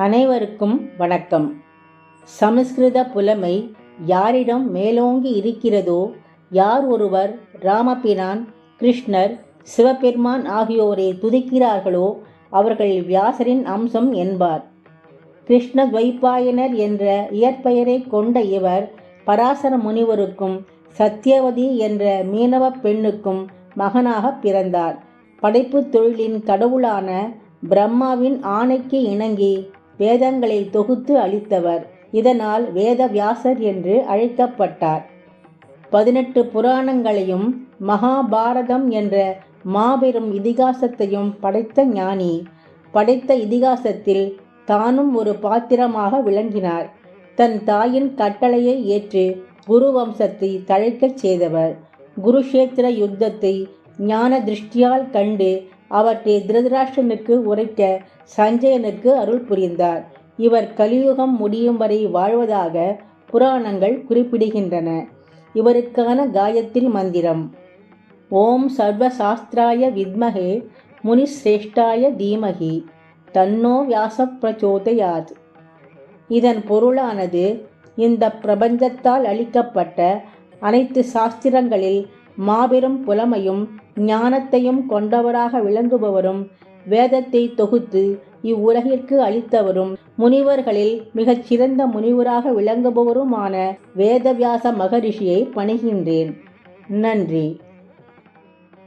அனைவருக்கும் வணக்கம். சமஸ்கிருத புலமை யாரிடம் மேலோங்கி இருக்கிறதோ யார் ஒருவர் ராமபிரான் கிருஷ்ணர் சிவபெருமான் ஆகியோரை துதிக்கிறார்களோ அவர்கள் வியாசரின் அம்சம் என்பார். கிருஷ்ண துவைப்பாயனர் என்ற இயற்பெயரை கொண்ட இவர் பராசர முனிவருக்கும் சத்தியவதி என்ற மீனவ பெண்ணுக்கும் மகனாக பிறந்தார். படைப்புத் தொழிலின் கடவுளான பிரம்மாவின் ஆணைக்கு இணங்கி வேதங்களை தொகுத்து அளித்தவர். இதனால் வேதவியாசர் என்று அழைக்கப்பட்டார். பதினெட்டு புராணங்களையும் மகாபாரதம் என்ற மாபெரும் இதிகாசத்தையும் படைத்த ஞானி. படைத்த இதிகாசத்தில் தானும் ஒரு பாத்திரமாக விளங்கினார். தன் தாயின் கட்டளையை ஏற்று குரு வம்சத்தை தழைக்கச் செய்தவர். குருஷேத்திர யுத்தத்தை ஞான திருஷ்டியால் கண்டு அவற்றை திருதராஷ்டனுக்கு உரைக்க சஞ்சயனுக்கு அருள் புரிந்தார். இவர் கலியுகம் முடியும் வரை வாழ்வதாக புராணங்கள் குறிப்பிடுகின்றன. இவருக்கான காயத்ரி மந்திரம். ஓம் சர்வசாஸ்திராய வித்மகே முனிஸ்ரேஷ்டாய தீமகி தன்னோ வியாச பிரச்சோதயாத் இதன் பொருளானது இந்த பிரபஞ்சத்தால் அளிக்கப்பட்ட அனைத்து சாஸ்திரங்களில் மாபெரும் புலமையும் ஞானத்தையும் கொண்டவராக விளங்குபவரும் வேதத்தை தொகுத்து இவ்வுலகிற்கு அளித்தவரும் முனிவர்களில் மிகச் சிறந்த முனிவராக விளங்குபவருமான வேதவியாச மகரிஷியை பணிகின்றேன். நன்றி.